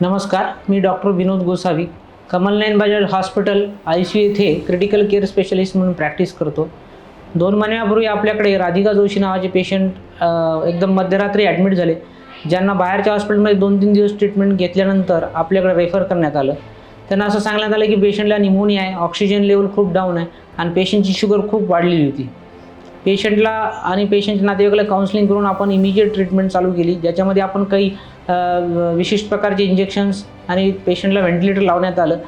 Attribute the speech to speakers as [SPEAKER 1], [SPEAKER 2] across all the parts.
[SPEAKER 1] नमस्कार मी doctor Vinod Gosavi. Kamalnayan Bajaj hospital I C येथे critical care specialist म्हणून practice करतो. दोन महिन्यापूर्वी आपल्याकडे राधिका जोशी नावाचे पेशंट एकदम मध्यरात्री ॲडमिट झाले. ज्यांना बाहेरच्या हॉस्पिटलमध्ये दोन तीन दिवस ट्रीटमेंट घेतल्यानंतर आपल्याकडे रेफर करण्यात आलं. त्यांना असं सांगण्यात आलं की पेशंटला निमोनिया आहे ऑक्सिजन लेवल खूप डाऊन आहे आणि पेशंटची शुगर खूप वाढलेली होती. पेशंटला आणि पेशंटच्या नातेवाईकाला काउन्सिलिंग करून आपण इमिजिएट ट्रीटमेंट चालू केली. ज्याच्यामध्ये आपण काही विशिष्ट प्रकारचे इंजेक्शन्स आणि पेशंटला व्हेंटिलेटर लावण्यात आलं.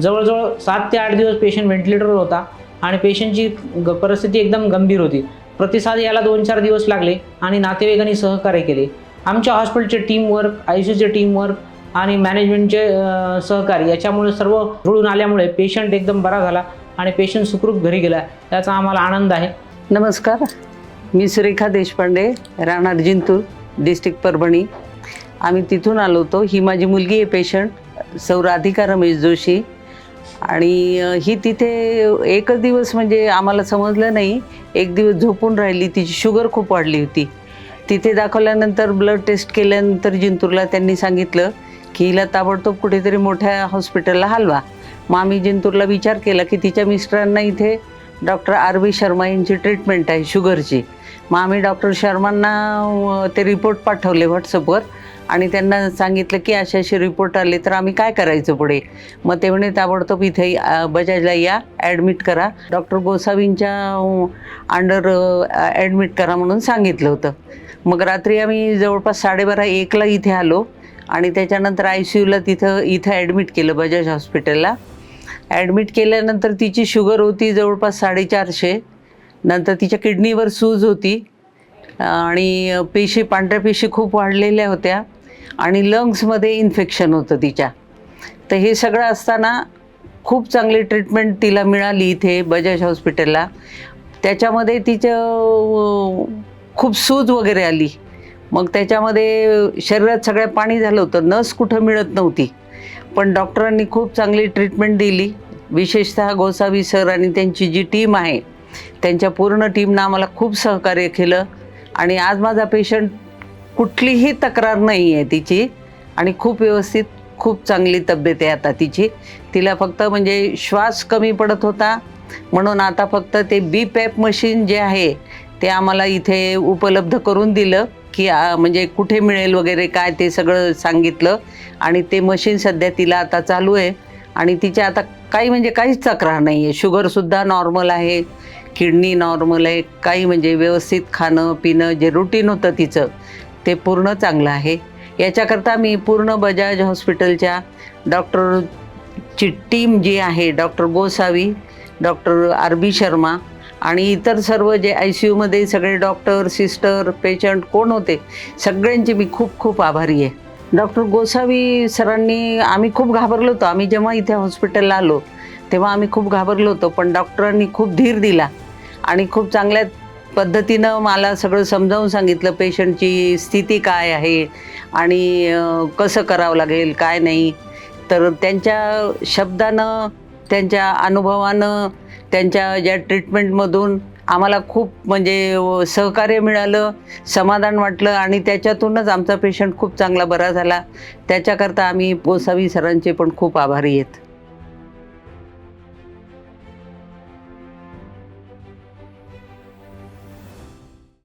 [SPEAKER 1] जवळजवळ सात ते आठ दिवस पेशंट व्हेंटिलेटरवर होता आणि पेशंटची ग परिस्थिती एकदम गंभीर होती. प्रतिसाद याला दोन चार दिवस लागले आणि नातेवाईकांनी सहकार्य केले. आमच्या हॉस्पिटलचे टीमवर्क आय सी यूचे टीमवर्क आणि मॅनेजमेंटचे सहकार्य याच्यामुळे सर्व जुळून आल्यामुळे पेशंट एकदम बरा झाला आणि पेशंट सुखरूप घरी गेला. याचा आम्हाला आनंद आहे.
[SPEAKER 2] नमस्कार. मी सुरेखा देशपांडे राहणार जिंतूर डिस्ट्रिक्ट परभणी. आम्ही तिथून आलो होतो. ही माझी मुलगी आहे पेशंट सौ राधिका रमेश जोशी. आणि ही तिथे एकच दिवस म्हणजे आम्हाला समजलं नाही. एक दिवस झोपून राहिली. तिची शुगर खूप वाढली होती. तिथे दाखवल्यानंतर ब्लड टेस्ट केल्यानंतर जिंतूरला त्यांनी सांगितलं की हिला ताबडतोब कुठेतरी मोठ्या हॉस्पिटलला हलवा. मग आम्ही जिंतूरला विचार केला की तिच्या मिस्टरांना इथे डॉक्टर आर बी शर्मा यांची ट्रीटमेंट आहे शुगरची मग आम्ही डॉक्टर शर्मांना ते रिपोर्ट पाठवले व्हॉट्सअपवर आणि त्यांना सांगितलं की असे असे रिपोर्ट आले तर आम्ही काय करायचं पुढे? मग ते म्हणे ताबडतोब इथे बजाजला या ॲडमिट करा. डॉक्टर गोसावींच्या अंडर ॲडमिट करा म्हणून सांगितलं होतं. मग रात्री आम्ही जवळपास साडेबारा एकला इथे आलो आणि त्याच्यानंतर आय सी यूला तिथं इथं ॲडमिट केलं बजाज हॉस्पिटलला ॲडमिट केल्यानंतर तिची शुगर होती जवळपास साडेचारशे. नंतर तिच्या किडनीवर सूज होती. आणि पेशी पांढऱ्या पेशी खूप वाढलेल्या होत्या. आणि लंग्समध्ये इन्फेक्शन होतं तिच्या. तर हे सगळं असताना खूप चांगली ट्रीटमेंट तिला मिळाली इथे बजाज हॉस्पिटलला. त्याच्यामध्ये तिचं खूप सूज वगैरे आली. मग त्याच्यामध्ये शरीरात सगळ्या पाणी झालं होतं. नस कुठं मिळत नव्हती. पण डॉक्टरांनी खूप चांगली ट्रीटमेंट दिली. विशेषतः गोसावी सर आणि त्यांची जी टीम आहे त्यांच्या पूर्ण टीमनं आम्हाला खूप सहकार्य केलं. आणि आज माझा पेशंट कुठलीही तक्रार नाही आहे तिची. आणि खूप व्यवस्थित खूप चांगली तब्येत आहे आता तिची. तिला फक्त म्हणजे श्वास कमी पडत होता. म्हणून आता फक्त ते बी पॅप मशीन जे आहे ते आम्हाला इथे उपलब्ध करून दिलं. की म्हणजे कुठे मिळेल वगैरे काय ते सगळं सांगितलं. आणि ते मशीन सध्या तिला आता चालू आहे. आणि तिच्या आता काही म्हणजे काहीच तक्रार नाही आहे शुगरसुद्धा नॉर्मल आहे. किडनी नॉर्मल आहे. काही म्हणजे व्यवस्थित खाणं पिणं जे रुटीन होतं तिचं ते पूर्ण चांगलं आहे. याच्याकरता मी पूर्ण बजाज हॉस्पिटलच्या डॉक्टरची टीम जी आहे doctor Gosavi doctor R B Sharma आणि इतर सर्व जे आय सी यूमध्ये सगळे डॉक्टर सिस्टर पेशंट कोण होते सगळ्यांचे मी खूप खूप आभारी आहे. डॉक्टर गोसावी सरांनी आम्ही खूप घाबरलो होतो. आम्ही जेव्हा इथे हॉस्पिटलला आलो तेव्हा आम्ही खूप घाबरलो होतो पण डॉक्टरांनी खूप धीर दिला आणि खूप चांगल्या पद्धतीनं मला सगळं समजावून सांगितलं पेशंटची स्थिती काय आहे आणि कसं करावं लागेल काय नाही. तर त्यांच्या शब्दानं त्यांच्या अनुभवानं त्यांच्या ज्या ट्रीटमेंटमधून आम्हाला खूप म्हणजे सहकार्य मिळालं समाधान वाटलं आणि त्याच्यातूनच आमचा पेशंट खूप चांगला बरा झाला. त्याच्याकरता आम्ही गोसावी सरांचे पण खूप आभारी आहेत.